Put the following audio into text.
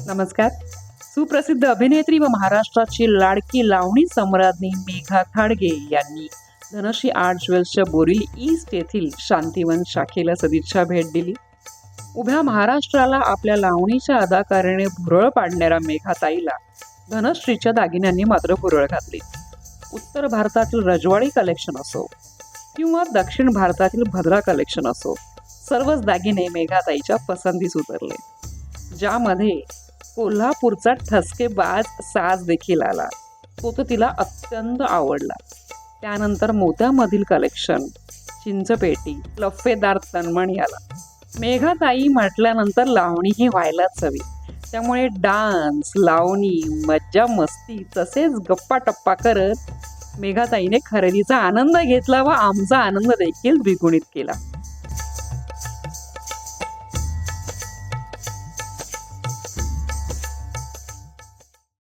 नमस्कार. सुप्रसिद्ध अभिनेत्री व महाराष्ट्राची लाडकी लावणी सम्राज्ञी मेघा खाडगे यांनी धनश्री आर्ट ज्वेल्सच्या बोरील ईस्ट येथील शांतिवन शाखेला सदिच्छा भेट दिली. उभ्या महाराष्ट्राला आपल्या लावणीच्या अदाकाराने भुरळ पाडणाऱ्या मेघाताईला धनश्रीच्या दागिन्यांनी मात्र भुरळ घातली. उत्तर भारतातील रजवाडी कलेक्शन असो किंवा दक्षिण भारतातील भद्रा कलेक्शन असो सर्वच दागिने मेघाताईच्या पसंतीस उतरले. ज्यामध्ये कोल्हापूरचा ठसकेबाज साज देखील आला. तो तर तिला अत्यंत आवडला. त्यानंतर मोत्यामधील कलेक्शन चिंचपेटी लफेदार तन्मणी आला. मेघाताई म्हटल्यानंतर लावणी ही व्हायलाच हवी. त्यामुळे डान्स लावणी मज्जा मस्ती तसेच गप्पा टप्पा करत मेघाताईने खरेदीचा आनंद घेतला व आमचा आनंद देखील द्विगुणित केला.